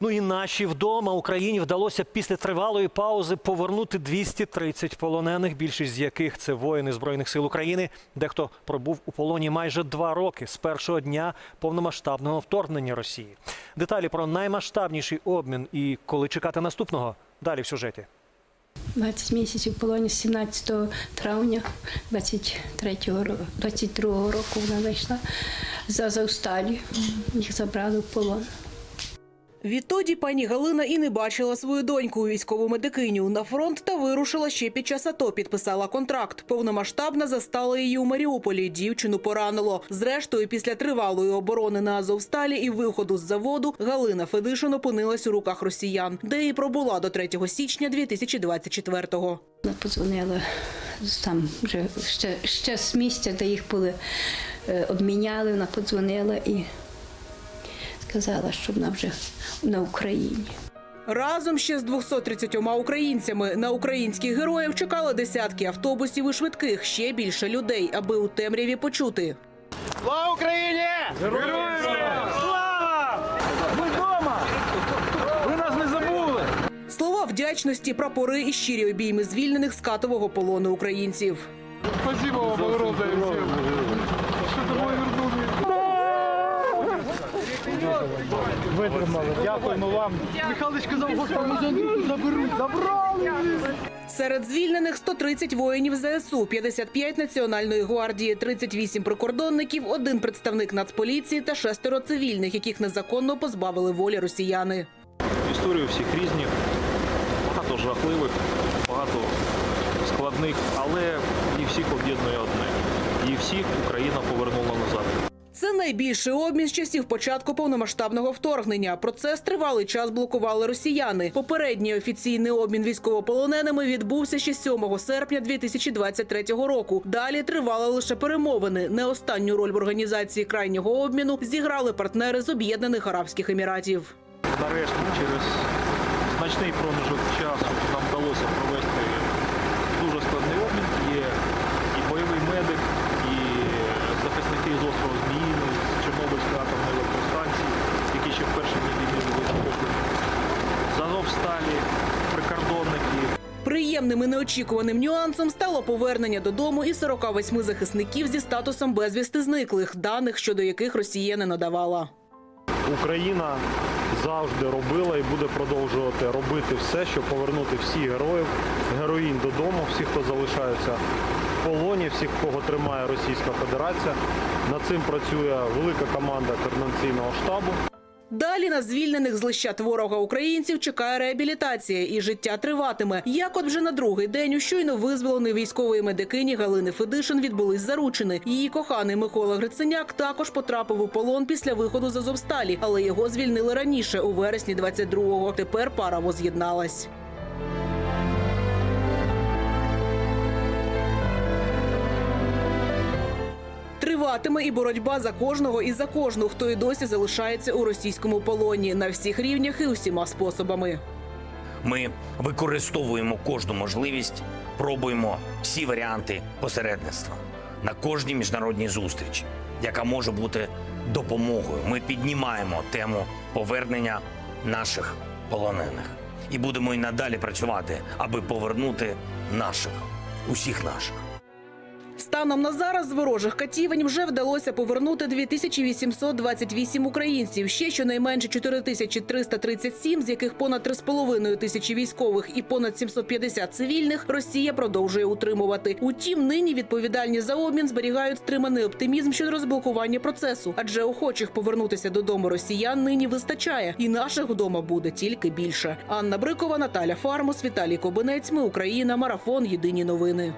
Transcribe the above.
Ну і наші вдома Україні вдалося після тривалої паузи повернути 230 полонених, більшість з яких це воїни збройних сил України. Дехто пробув у полоні майже два роки з першого дня повномасштабного вторгнення Росії. Деталі про наймасштабніший обмін і коли чекати наступного далі в сюжеті. 20 місяців в полоні з 17 травня 23 ро- 22 року вона вийшла з Азовсталі. Їх забрали в полон. Відтоді пані Галина і не бачила свою доньку військову медикиню на фронт та вирушила ще під час АТО. Підписала контракт. Повномасштабна застала її у Маріуполі. Дівчину поранило. Зрештою, після тривалої оборони на Азовсталі і виходу з заводу Галина Федишин опинилась у руках росіян, де і пробула до 3 січня 2024-го. Вона подзвонила там вже ще, ще з місця, де їх були е, обміняли. Вона подзвонила і сказала, що вона вже на Україні. Разом ще з 230 українцями на українських героїв чекали десятки автобусів і швидких, ще більше людей, аби у темряві почути. Слава Україні! Героям слава! Ми вдома! Ви нас не забули! Слова вдячності, прапори і щирі обійми звільнених з катового полону українців. Спасибо вам всем! Що? Витримали. Дякуємо вам. Михайлович казав, Господи, заберуть. Забрали! Серед звільнених 130 воїнів ЗСУ, 55 Національної гвардії, 38 прикордонників, один представник Нацполіції та шестеро цивільних, яких незаконно позбавили волі росіяни. Історії всіх різні, багато жахливих, багато складних, але і всіх об'єднує одне. І всіх Україна повернула назад. Це найбільший обмін з часів початку повномасштабного вторгнення. Процес тривалий час блокували росіяни. Попередній офіційний обмін військовополоненими відбувся ще 7 серпня 2023 року. Далі тривали лише перемовини. Не останню роль в організації крайнього обміну зіграли партнери з Об'єднаних Арабських Еміратів. Нарешті, через значний проміжок часу нам вдалося Приємним і неочікуваним нюансом стало повернення додому і 48 захисників зі статусом безвісти зниклих, даних щодо яких Росія не надавала. Україна завжди робила і буде продовжувати робити все, щоб повернути всіх героїв, героїнь додому, всіх, хто залишаються в полоні, всіх, кого тримає Російська Федерація. Над цим працює велика команда координаційного штабу. Далі на звільнених з лищат ворога українців чекає реабілітація і життя триватиме. Як от вже на другий день у щойно визволений військової медикині Галини Федишин відбулись заручини. Її коханий Микола Гриценяк також потрапив у полон після виходу з Азовсталі, але його звільнили раніше, у вересні 22-го. Тепер пара воз'єдналась. Триватиме і боротьба за кожного і за кожну, хто і досі залишається у російському полоні на всіх рівнях і усіма способами. Ми використовуємо кожну можливість, пробуємо всі варіанти посередництва на кожній міжнародній зустрічі, яка може бути допомогою. Ми піднімаємо тему повернення наших полонених і будемо і надалі працювати, аби повернути наших, усіх наших. Станом на зараз з ворожих катівень вже вдалося повернути 2828 українців. Ще щонайменше 4337, з яких понад 3,5 тисячі військових і понад 750 цивільних Росія продовжує утримувати. Утім, нині відповідальні за обмін зберігають стриманий оптимізм щодо розблокування процесу, адже охочих повернутися додому росіян нині вистачає, і наших вдома буде тільки більше. Анна Брикова, Наталя Фармус, Віталій Кобинець. Ми Україна. Марафон. Єдині новини.